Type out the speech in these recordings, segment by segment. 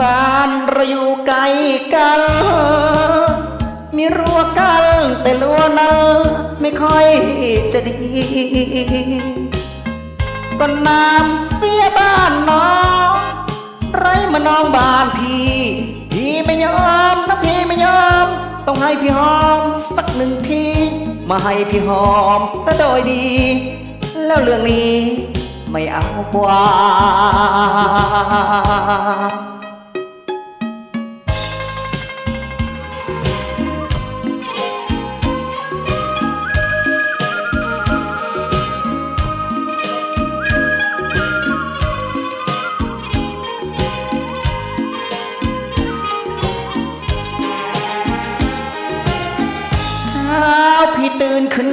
บ้านเราอยู่ไกลกัน มีรั้วกันแต่รั้วนั้นไม่ค่อยจะดีต้นน้ำเสียบ้านน้อง ไรมาน้องบ้านพี่ พี่ไม่ยอมนะพี่ไม่ยอม ต้องให้พี่หอมสักหนึ่งที มาให้พี่หอมซะโดยดี แล้วเรื่องนี้ไม่เอากว่า ขึ้น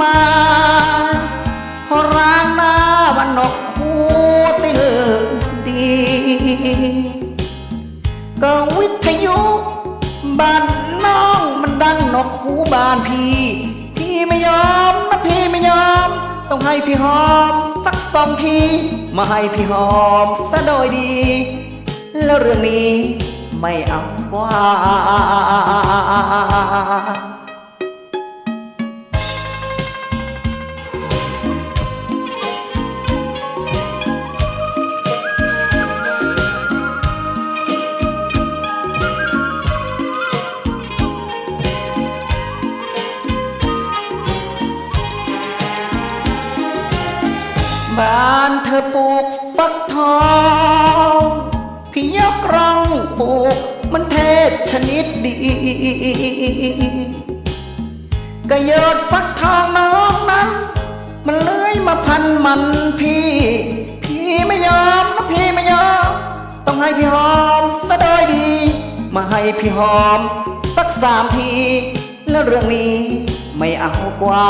มาพร่างหน้าวันนกหูสิลดี ก็วิทยุบ้านน้องมันดังนกหูบ้านพี่ พี่ไม่ยอมนะพี่ไม่ยอม ต้องให้พี่หอม สักสองทีมาให้พี่หอมซะโดยดี แล้วเรื่องนี้ไม่เอาว่า บ้านเธอปลูกฟักทองพี่ยกรองปลูกมันเทศชนิดดีก็โยดฟักทองน้องนั้น มันเลื้อยมาพันมันพี่ พี่ไม่ยอมนะพี่ไม่ยอม ต้องให้พี่หอมซะโดยดี มาให้พี่หอมสักสามที แล้วเรื่องนี้ไม่เอากว่า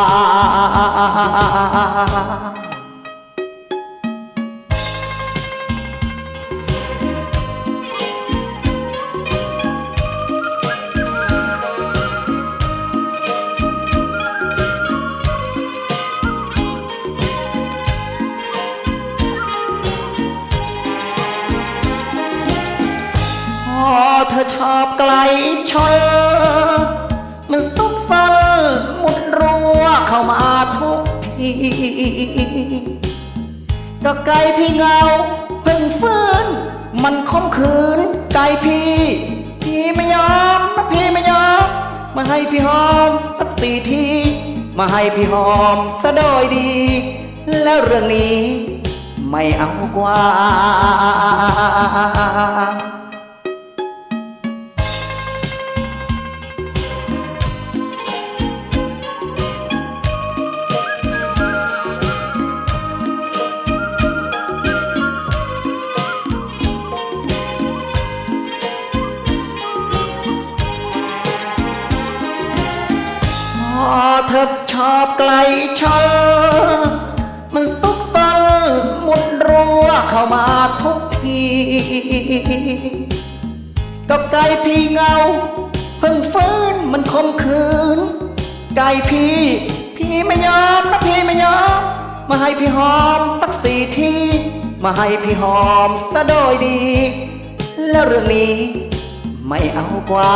อชอบไกลชนมันซุกซนมุดรั้วเข้ามาทุกทีก็ไก่พี่เงาเพิ่งฟื้น มันคมคืนไก่พี่ พี่ไม่ยอมพี่ไม่ยอม มาให้พี่หอมสักสี่ที มาให้พี่หอมซะโดยดี แล้วเรื่องนี้ไม่เอากว่า เธอชอบไกลชนมันซุกซนมุดรั้วเข้ามาทุกทีกับไก่พี่เงา เพิ่งฟื้นมันคมคืน ไก่พี่ พี่ไม่ยอมนะพี่ไม่ยอม มาให้พี่หอมสักสี่ทีมาให้พี่หอมซะโดยดี แล้วเรื่องนี้ไม่เอากว่า